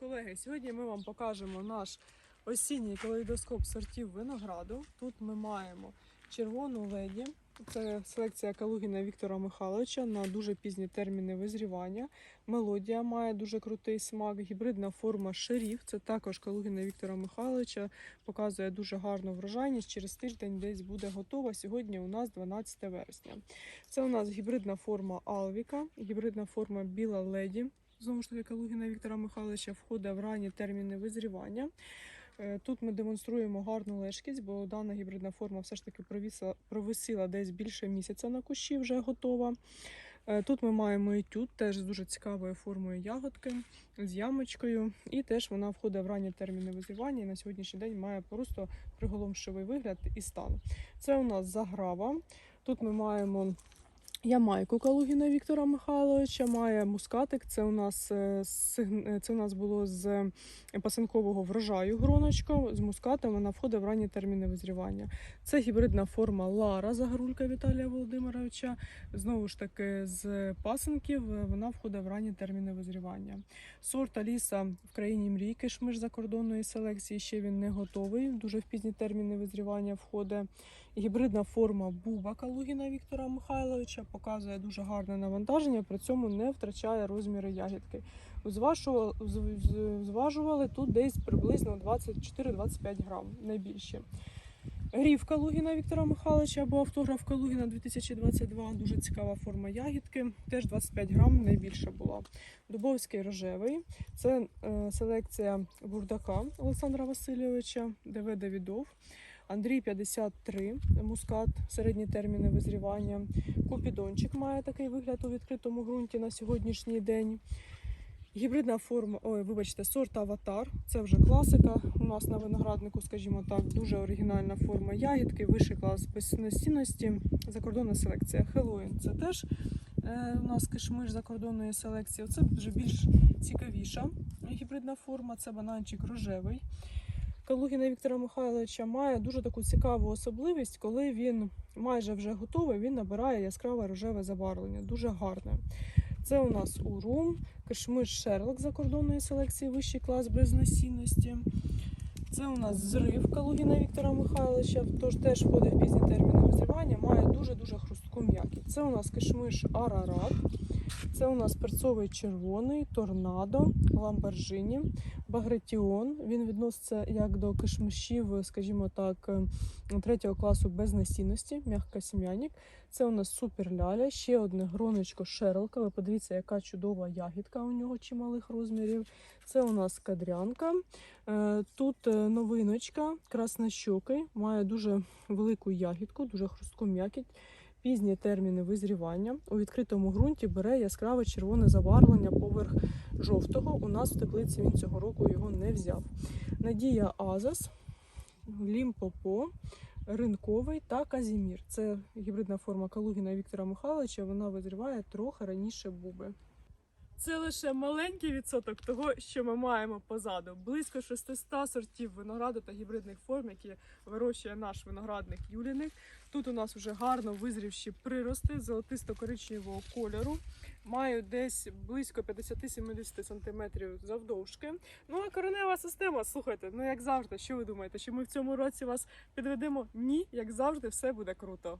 Колеги, сьогодні ми вам покажемо наш осінній калейдоскоп сортів винограду. Тут ми маємо червону леді. Це селекція Калугіна Віктора Михайловича на дуже пізні терміни визрівання. Мелодія має дуже крутий смак. Гібридна форма шеріф. Це також Калугіна Віктора Михайловича. Показує дуже гарну врожайність. Через тиждень десь буде готова. Сьогодні у нас 12 вересня. Це у нас гібридна форма Алвіка, гібридна форма Біла Леді. Знову ж таки, Калугіна Віктора Михайловича входить в ранні терміни визрівання. Е, Тут ми демонструємо гарну лежкість, бо дана гібридна форма все ж таки провісила, провисила десь більше місяця на кущі, вже готова. Е, Тут ми маємо етюд, теж з дуже цікавою формою ягодки, з ямочкою. І теж вона входить в ранні терміни визрівання і на сьогоднішній день має просто приголомшивий вигляд і стан. Це у нас заграва. Тут ми маємо Ямайку Калугіна Віктора Михайловича, має мускатик. Це у нас е, е, це у нас було з пасинкового врожаю гроночко. З мускатом вона входить в ранні терміни визрівання. Це гібридна форма Лара Загорулька Віталія Володимировича. Знову ж таки, з пасинків е, вона входить в ранні терміни визрівання. Сорт Аліса в країні мрій кишмиш закордонної селекції. Ще він не готовий. Дуже в пізні терміни визрівання входить. Гібридна форма Буба Калугіна Віктора Михайловича показує дуже гарне навантаження, при цьому не втрачає розміри ягідки. Зважували, тут десь приблизно 24-25 грам, не більше. Грів Калугіна Віктора Михайловича або автограф Калугіна 2022. Дуже цікава форма ягідки. Теж 25 грам найбільше була. Дубовський рожевий. Це е, селекція бурдака Олександра Васильовича, ДВ Давідов. Андрій 53, мускат, середні терміни визрівання. Купідончик має такий вигляд у відкритому ґрунті на сьогоднішній день. Гібридна форма, ой, вибачте, сорт аватар. Це вже класика. У нас на винограднику, скажімо так, дуже оригінальна форма ягідки, вищий клас безносінності, закордонна селекція. Хеллоуін це теж е, у нас кишмиш закордонної селекції. Це вже більш цікавіша гібридна форма, це бананчик рожевий. Калугіна Віктора Михайловича має дуже таку цікаву особливість, коли він майже вже готовий, він набирає яскраве рожеве забарвлення. Дуже гарне. Це у нас урум, кишмиш Шерлок закордонної селекції, вищий клас без насінності. Це у нас зрив Калугіна Віктора Михайловича, тож теж входить в пізні терміни визрівання, має дуже-дуже хрустку м'якість. Це у нас кишмиш Арарат, це у нас перцовий червоний, торнадо, ламборджині, багретіон. Він відноситься як до кишмишів, скажімо так, е, третього класу без насінності, м'ягка сім'янік. Це у нас супер ляля, ще одне гроночко шерлка. Ви подивіться, яка чудова ягідка у нього чималих розмірів. Це у нас кадрянка. Е, Тут е, новиночка, краснощокий, має дуже велику ягідку, дуже хрустку м'якіть. Пізні терміни визрівання. У відкритому ґрунті бере яскраве червоне забарвлення поверх жовтого. У нас в теплиці він цього року його не взяв. Надія Азас, Лімпопо, Ринковий та Казімір. Це гібридна форма Калугіна Віктора Михайловича. Вона визріває трохи раніше буби. Це лише маленький відсоток того, що ми маємо позаду. Близько 600 сортів винограду та гібридних форм, які вирощує наш виноградник Юліник. Тут у нас вже гарно визрівші прирости золотисто-коричневого кольору. Мають десь близько 50-70 см завдовжки. Ну а коренева система, слухайте, ну як завжди, що ви думаєте, що ми в цьому році вас підведемо? Ні, як завжди, все буде круто.